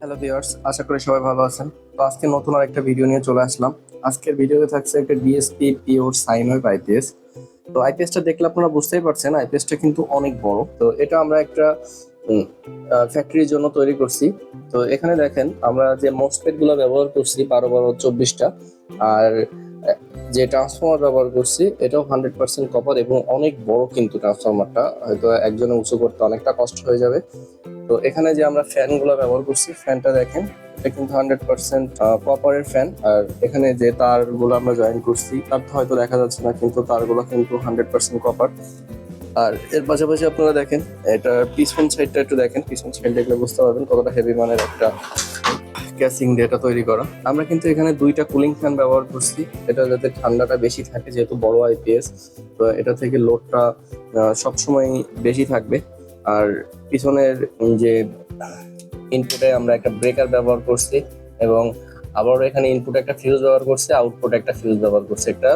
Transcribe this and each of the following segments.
Hello viewers আশা করি সবাই ভালো আছেন। তো আজকে নতুন আর একটা ভিডিও নিয়ে চলে আসলাম। আজকের ভিডিওতে থাকছে একটা DSP pure sine wave IPS তো আইপিএসটা দেখলে আপনারা বুঝতেই পারছেন আইপিএসটা কিন্তু অনেক বড়। তো এটা আমরা একটা ফ্যাক্টরির জন্য তৈরি করছি। তো এখানে দেখেন, আমরা যে মসপেটগুলো ব্যবহার করছি, বারো বারো চব্বিশটা, আর যে ট্রান্সফর্মার ব্যবহার করছি, এটাও হান্ড্রেড পার্সেন্ট কপার এবং অনেক বড় কিন্তু ট্রান্সফর্মারটা হয়তো একজনে উঁচু করতে অনেকটা কষ্ট হয়ে যাবে। তো এখানে যে আমরা ফ্যানগুলো ব্যবহার করছি, ফ্যানটা দেখেন, এটা কিন্তু হান্ড্রেড পার্সেন্ট কপারের ফ্যান। আর এখানে যে তারগুলো আমরা জয়েন করছি, তার হয়তো দেখা যাচ্ছে না, কিন্তু তারগুলো কিন্তু হান্ড্রেড পার্সেন্ট কপার আর এর পাশাপাশি আপনারা দেখেন, এটা পিছন সাইডটা একটু দেখেন পিছন সাইড দেখলে বুঝতে পারবেন কতটা হেভি মানের একটা ক্যাসিং দিয়ে এটা তৈরি করা। আমরা কিন্তু এখানে দুইটা কুলিং ফ্যান ব্যবহার করছি, এটা যাতে ঠান্ডাটা বেশি থাকে, যেহেতু বড় আইপিএস তো এটা থেকে লোডটা সবসময় বেশি থাকবে। আর পিছনের যে ইনপুটে আমরা একটা ব্রেকার ব্যবহার করছি এবং আবারও এখানে ইনপুট একটা ফিউজ ব্যবহার করছে আউটপুট একটা ফিউজ ব্যবহার করছে একটা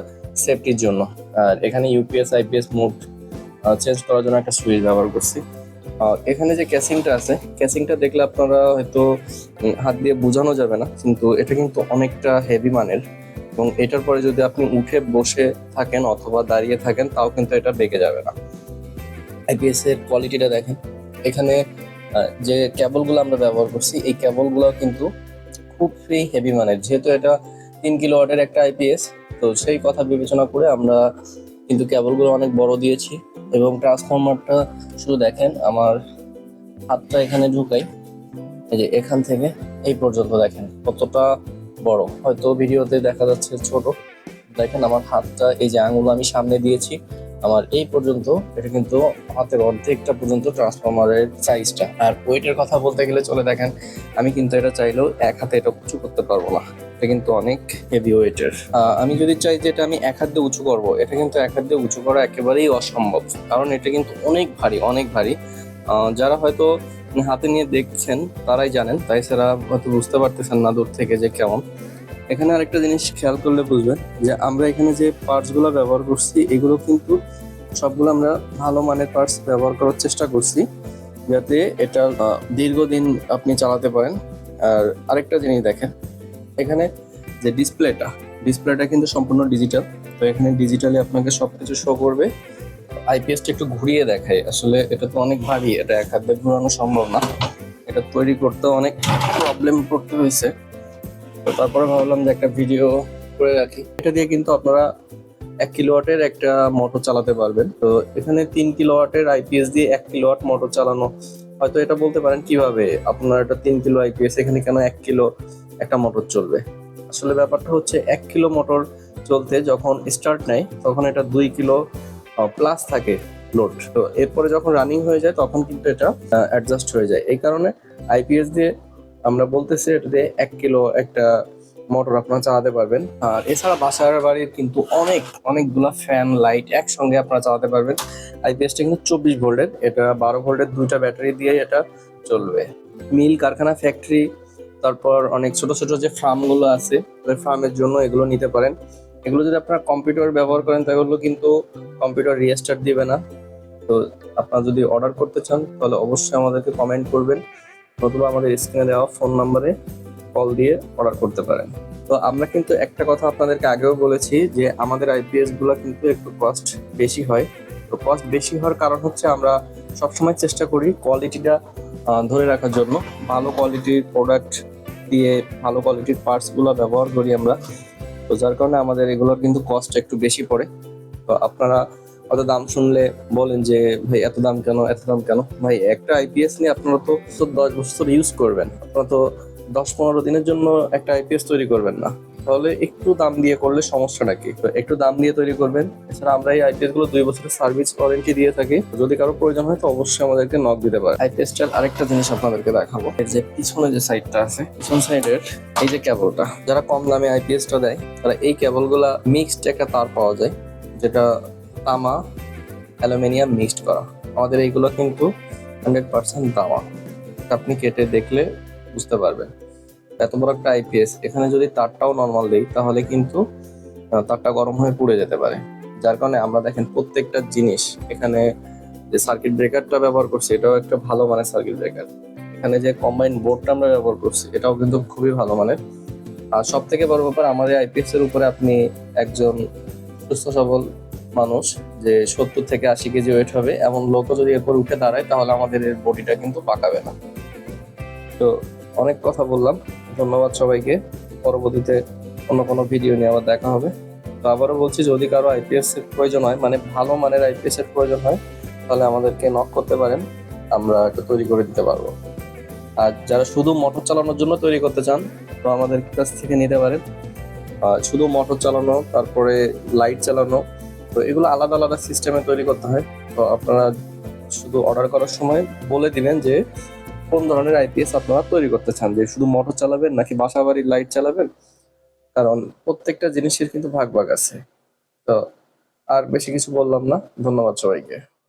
সেফটির জন্য। আর এখানে ইউপিএস আইপিএস মোড চেঞ্জ করার জন্য একটা সুইচ ব্যবহার করছি। এখানে যে ক্যাসিংটা আছে ক্যাসিংটা দেখলে আপনারা হয়তো হাত দিয়ে বোঝানো যাবে না, কিন্তু এটা কিন্তু অনেকটা হেভি মানের এবং এটার পরে যদি আপনি উঠে বসে থাকেন অথবা দাঁড়িয়ে থাকেন, তাও কিন্তু এটা বেঁকে যাবে না। আইপিএস এর কোয়ালিটিটা দেখেন। এখানে যে কেবলগুলো আমরা ব্যবহার করছি, এই কেবলগুলো কিন্তু খুবই হেভি মানের। যেহেতু এটা তিন কিলো ওয়াটের একটা আইপিএস তো সেই কথা বিবেচনা করে আমরা কিন্তু কেবলগুলো অনেক বড় দিয়েছি এবং ট্রান্সফর্মারটা শুধু দেখেন, আমার হাতটা এখানে ঢুকাই। এই যে এখান থেকে এই পর্যন্ত দেখেন কতটা বড়। হয়তো ভিডিওতে দেখা যাচ্ছে ছোট। দেখেন আমার হাতটা, এই যে আঙুল আমি সামনে দিয়েছি। আমার এই পর্যন্ত, এটা কিন্তু হাতের অর্ধেকটা পর্যন্ত ট্রান্সফরমারের সাইজটা আর ওয়েটের কথা বলতে গেলে চলে দেখেন, আমি কিন্তু এটা চাইলেও এক হাতে এটা উঁচু করতে পারব না। এটা কিন্তু অনেক হেভি ওয়েটের আমি যদি চাই যে এটা আমি এক হাত দিয়ে উঁচু করব, এটা কিন্তু এক হাত দিয়ে উঁচু করা একেবারেই অসম্ভব। কারণ এটা কিন্তু অনেক ভারী অনেক ভারী। যারা হয়তো হাতে নিয়ে দেখছেন, তারাই জানেন, তাই ছাড়া হয়তো বুঝতে পারতেছেন না দূর থেকে যে কেমন। এখানে আরেকটা জিনিস খেয়াল করলে বুঝবেন যে আমরা এখানে যে পার্টসগুলো ব্যবহার করছি, এগুলো কিন্তু সবগুলো আমরা ভালো মানের পার্টস ব্যবহার করার চেষ্টা করছি যাতে এটা দীর্ঘদিন আপনি চালাতে পারেন। আর আরেকটা জিনিস দেখেন, এখানে যে ডিসপ্লেটা ডিসপ্লেটা কিন্তু সম্পূর্ণ ডিজিটাল তো এখানে ডিজিটালি আপনাকে সবকিছু শো করবে। আইপিএসটা একটু ঘুরিয়ে দেখায়। আসলে এটা তো অনেক ভারী, এটা এক হাত ঘুরানো সম্ভব না। এটা তৈরি করতে অনেক প্রবলেম পড়তে হয়েছে। তো তারপরে ভাবলাম যে একটা ভিডিও করে রাখি। এটা দিয়ে কিন্তু আপনারা এক কিলোওয়াটের একটা মোটর চালাতে পারবেন। তো এখানে তিন কিলোওয়াটের আইপিএস দিয়ে এক কিলোওয়াট মোটর চালানো। হয়তো এটা বলতে পারেন কীভাবে? আপনার এটা তিন কিলো আইপিএস এখানে কেন এক কিলো একটা মোটর চলবে? আসলে ব্যাপারটা হচ্ছে, এক কিলো মোটর চলতে যখন স্টার্ট নেয়, তখন এটা দুই কিলো প্লাস থাকে লোড তো এরপরে যখন রানিং হয়ে যায়, তখন কিন্তু এটা অ্যাডজাস্ট হয়ে যায়। এই কারণে আইপিএস দিয়ে আমরা বলতেছি এটা দিয়ে এক কিলো একটা মোটর আপনারা চালাতে পারবেন। আর এছাড়া বাসার বাড়ির কিন্তু অনেক, অনেকগুলা ফ্যান, লাইট একসঙ্গে আপনারা চালাতে পারবেন। আইপিএসটা কিন্তু চব্বিশ ভোল্টের, এটা বারো ভোল্টের দুইটা ব্যাটারি দিয়ে এটা চলবে। মিল কারখানা, ফ্যাক্টরি, তারপর অনেক ছোট ছোট যে ফার্মগুলো আছে, ওই ফার্মের জন্য এগুলো নিতে পারেন। এগুলো যদি আপনারা কম্পিউটার ব্যবহার করেন, তাহলে কিন্তু কম্পিউটার রিস্টার্ট দিবে না। তো আপনারা যদি অর্ডার করতে চান, তাহলে অবশ্যই আমাদেরকে কমেন্ট করবেন। নতুবা আমাদের স্ক্রিনে দেওয়া ফোন নাম্বারে কল দিয়ে অর্ডার করতে পারেন। তো আমরা কিন্তু একটা কথা আপনাদেরকে আগেও বলেছি যে আমাদের আইপিএসগুলো কিন্তু একটু কস্ট বেশি হয়। তো কস্ট বেশি হওয়ার কারণ হচ্ছে আমরা সবসময় চেষ্টা করি কোয়ালিটিটা ধরে রাখার জন্য। ভালো কোয়ালিটির প্রোডাক্ট দিয়ে ভালো কোয়ালিটির পার্টসগুলো ব্যবহার করি আমরা। তো যার কারণে আমাদের এগুলোর কিন্তু কস্ট একটু বেশি পড়ে। তো আপনারা অত দাম শুনলে বলেন যে, ভাই, এত দাম কেন, এত দাম কেন? ভাই, একটা আইপিএস নিয়ে আপনারা তো দশ বছর ইউজ করবেন। আপনারা তো দশ, পনেরো দিনের জন্য একটা আইপিএস তৈরি করবেন না। তাহলে একটু দাম দিয়ে করলে সমস্যাটা কি? একটু দাম দিয়ে তৈরি করবেন। এছাড়া আমরা এই আইপিএসগুলো দুই বছরের সার্ভিস ওয়ারেন্টি দিয়ে থাকি। যদি কারও প্রয়োজন হয় তো অবশ্যই আমাদেরকে নক দিতে পারে। আইপিএস টার আরেকটা জিনিস আপনাদেরকে দেখাবো। এর যে পিছনে যে সাইডটা আছে, পিছন সাইডের এই যে কেবলটা যারা কম দামে আইপিএস টা দেয়, তারা এই কেবলগুলা মিক্সড একটা তার পাওয়া যায়, যেটা তামা, অ্যালুমিনিয়াম মিক্সড করা। আমাদের এইগুলো কিন্তু হান্ড্রেড পার্সেন্ট তামা। আপনি কেটে দেখলে বুঝতে পারবেন। এত বড় একটা আইপিএস এখানে যদি তারটাও নর্মাল দেই, তাহলে কিন্তু তারটা গরম হয়ে পুড়ে যেতে পারে। যার কারণে আমরা দেখেন প্রত্যেকটা জিনিস, এখানে যে সার্কিট ব্রেকারটা ব্যবহার করছি, এটাও একটা ভালো মানের সার্কিট ব্রেকার এখানে যে কম্বাইন বোর্ডটা আমরা ব্যবহার করছি, এটাও কিন্তু খুবই ভালো মানের। আর সব থেকে বড় ব্যাপার, আমাদের আইপিএস এর উপরে আপনি একজন সুস্থ সবল মানুষ যে সত্তর থেকে আশি কেজি ওয়েট হবে, এমন লোকও যদি এরপর উঠে দাঁড়ায়, তাহলে আমাদের এর বডিটা কিন্তু পাকাবে না। তো অনেক কথা বললাম। ধন্যবাদ সবাইকে। পরবর্তীতে অন্য কোনো ভিডিও নিয়ে আবার দেখা হবে। তো আবারও বলছি, যদি কারও আইপিএস এর প্রয়োজন হয় মানে ভালো মানের আইপিএস এর প্রয়োজন হয়, তাহলে আমাদেরকে নক করতে পারেন। আমরা এটা তৈরি করে দিতে পারব। আর যারা শুধু মোটর চালানোর জন্য তৈরি করতে চান, তো আমাদের কাছ থেকে নিতে পারেন। শুধু মোটর চালানো, তারপরে লাইট চালানো তো এগুলো আলাদা আলাদা সিস্টেমে তৈরি করতে হয়। তো আপনারা শুধু অর্ডার করার সময় বলে দিবেন যে কোন ধরনের আইপিএস আপনারা তৈরি করতে চান। যে শুধু মোটর চালাবেন নাকি বাসা বাড়ির লাইট চালাবেন? কারণ প্রত্যেকটা জিনিসের কিন্তু ভাগ ভাগ আছে। তো আর বেশি কিছু বললাম না। ধন্যবাদ সবাইকে।